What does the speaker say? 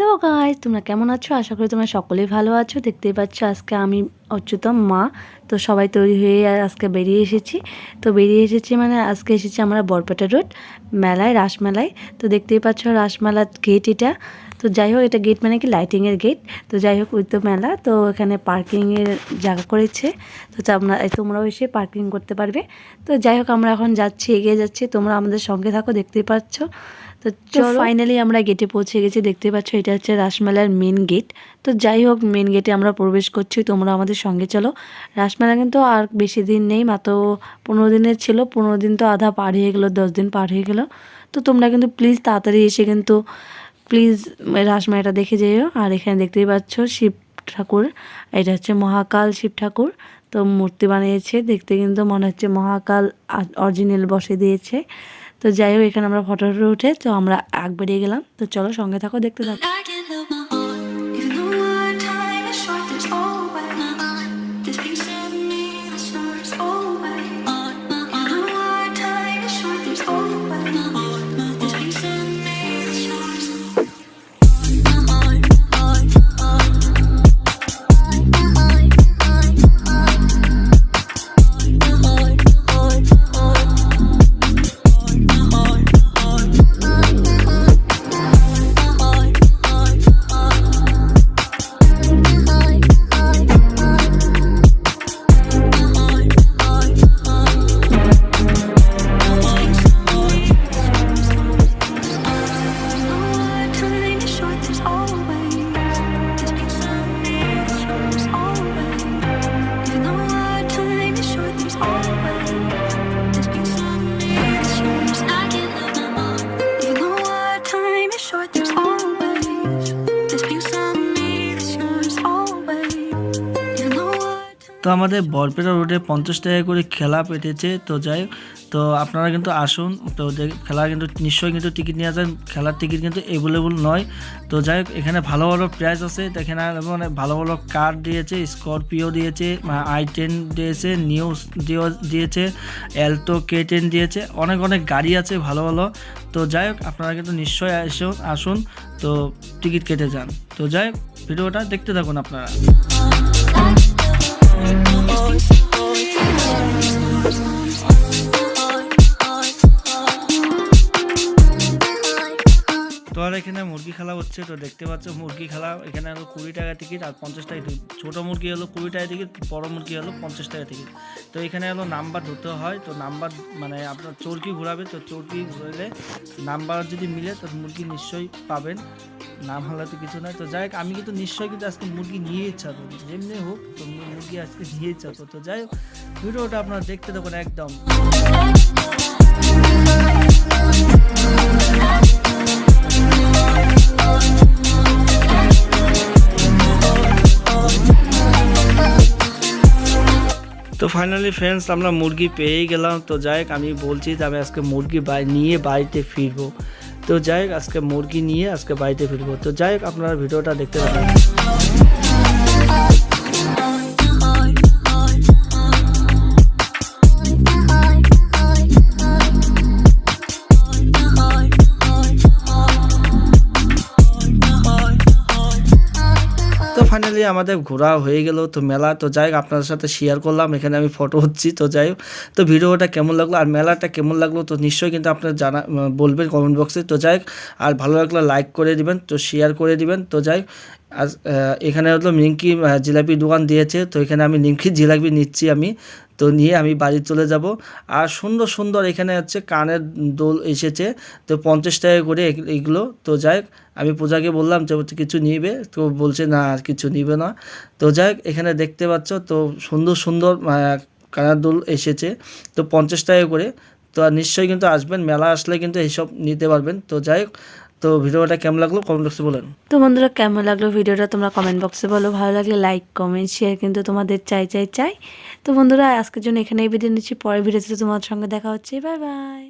Halo hello guys তোমরা কেমন আছো? আশা করি তোমরা সকলেই ভালো আছো। দেখতেই পাচ্ছ আজকে আমি অচ্যুতম মা। তো সবাই তৈরি হয়ে আজকে বেরিয়ে এসেছি। তো বেরিয়ে এসেছি মানে আজকে এসেছি আমরা বরপেটা রোড মেলায় রাসমেলায়। তো দেখতেই পাচ্ছ রাসমেলার গেট এটা। তো যাই হোক এটা গেট মানে কি? লাইটিংয়ের গেট তো যাই হোক ওই তো মেলা। তো এখানে পার্কিংয়ের জায়গা করেছে। তো তোমরা তোমরাও এসে পার্কিং করতে পারবে। তো যাই হোক আমরা এখন যাচ্ছি এগিয়ে যাচ্ছি। তোমরা আমাদের সঙ্গে থাকো দেখতেই পাচ্ছ। তো চলো। ফাইনালি আমরা গেটে পৌঁছে গেছি। দেখতে পাচ্ছ এটা হচ্ছে রাসমেলার মেন গেট তো যাই হোক মেন গেটে আমরা প্রবেশ করছি, তোমরা আমাদের সঙ্গে চলো। রাসমেলা কিন্তু আর বেশি দিন নেই, মাত্র পনেরো দিনের ছিল। পনেরো দিন তো আধা পার হয়ে গেলো, দশ দিন পার হয়ে গেলো। তো তোমরা কিন্তু প্লিজ তাড়াতাড়ি এসে কিন্তু প্লিজ রাসমেলাটা দেখে যেও। আর এখানে দেখতেই পাচ্ছ শিব ঠাকুর, এটা হচ্ছে মহাকাল শিব ঠাকুর। তো মূর্তি বানিয়েছে, দেখতে কিন্তু মনে হচ্ছে মহাকাল অরিজিনাল বসে দিয়েছে। তো যাই হোক, এখানে আমরা ফটো উঠে তো আমরা আগ বেরিয়ে গেলাম। তো চলো সঙ্গে থাকো, দেখতে থাকো। তো আমাদের বরপেটা রোডে পঞ্চাশ টাকা করে খেলা পেটেছে। তো যাই তো আপনারা কিন্তু আসুন। তো খেলা কিন্তু, নিশ্চয়ই কিন্তু টিকিট নিয়ে যান খেলার টিকিট কিন্তু অ্যাভেলেবল নয়। তো যাই হোক, এখানে ভালো ভালো প্রাইস আছে। তো এখানে মানে ভালো ভালো কার দিয়েছে স্করপিও দিয়েছে আই টেন দিয়েছে নিউজ দিয়েছে অ্যালটো কে টেন দিয়েছে, অনেক অনেক গাড়ি আছে ভালো ভালো। তো যাই হোক, আপনারা কিন্তু নিশ্চয়ই আসুন আসুন। তো টিকিট কেটে যান। তো যাই ভিডিওটা দেখতে থাকুন আপনারা। এখানে মুরগি খেলা হচ্ছে, তো দেখতে পাচ্ছ মুরগি খেলা। এখানে হলো কুড়ি টাকা টিকিট আর পঞ্চাশ টাকা টিকিট ছোটো মুরগি হলো কুড়ি টাকা টিকিট বড় মুরগি হলো পঞ্চাশ টাকা টিকিট তো এখানে হলো নাম্বার ধরতে হয়, তো নাম্বার মানে আপনার চরকি ঘোরাবে, তো চরকি ঘুরালে নাম্বার যদি মিলে, তো মুরগি নিশ্চয়ই পাবেন। নাম হলে তো কিছু নয়। তো যাই হোক, আমি কিন্তু নিশ্চয়ই কিন্তু আজকে মুরগি নিয়ে ইচ্ছা করি। যেমনি হোক, তো মুরগি আজকে নিয়ে ইচ্ছা তো যাই হোক, ভিডিওটা আপনারা দেখতে দেখুন একদম। ফাইনালি ফ্রেন্ডস আমরা মুরগি পেয়েই গেলাম। তো যাই আমি বলছি যে আমি আজকে মুরগি নিয়ে বাড়িতে ফিরবো। তো যাই আজকে মুরগি নিয়ে আজকে বাড়িতে ফিরবো। তো যাই আপনারা ভিডিওটা দেখতে পাবেন তো আমাদের ঘোরা হয়ে গেল। তো মেলা, তো যাই আপনাদের সাথে শেয়ার করলাম। এখানে আমি ফটো হচ্ছি, তো যাই তো ভিডিওটা কেমন লাগল আর মেলাটা কেমন লাগল, তো নিশ্চয়ই কিন্তু আপনার জানা বলবেন কমেন্ট বক্সে তো যাই আর ভালো লাগলে লাইক করে দিবেন, তো শেয়ার করে দিবেন। তো যাই আর এখানে হলো মিঙ্কি জিলাপি দোকান দিয়েছে। তো এখানে আমি নিমকি জিলাপি নিচ্ছি আমি। তো নিয়ে আমি বাড়ি চলে যাব। আর সুন্দর সুন্দর এখানে হচ্ছে কানের দোল এসেছে। তো পঞ্চাশ টাকা করে এগুলো। তো যাই আমি পূজাকে বললাম যে কিছু নিবে। তো বলছে না আর কিছু নিবে না। তো যাই এখানে দেখতে পাচ্ছ তো সুন্দর সুন্দর কানের দোল এসেছে। তো পঞ্চাশ টাকা করে। তো নিশ্চয়ই কিন্তু আসবেন মেলা আসলে কিন্তু এইসব নিতে পারবেন। তো যাই হোক, তো ভিডিওটা কেমন লাগল? কমেন্ট বক্সে বলেন। তো বন্ধুরা, কেমন লাগল ভিডিওটা? তোমরা কমেন্ট বক্সে বলো। ভালো লাগলে লাইক কমেন্ট শেয়ার কিন্তু তোমাদের চাই চাই চাই। তো বন্ধুরা, আজকের জন্য এখানেই ভিডিও নিচ্ছি। পরের ভিডিওতে তোমার সঙ্গে দেখা হচ্ছে। Bye bye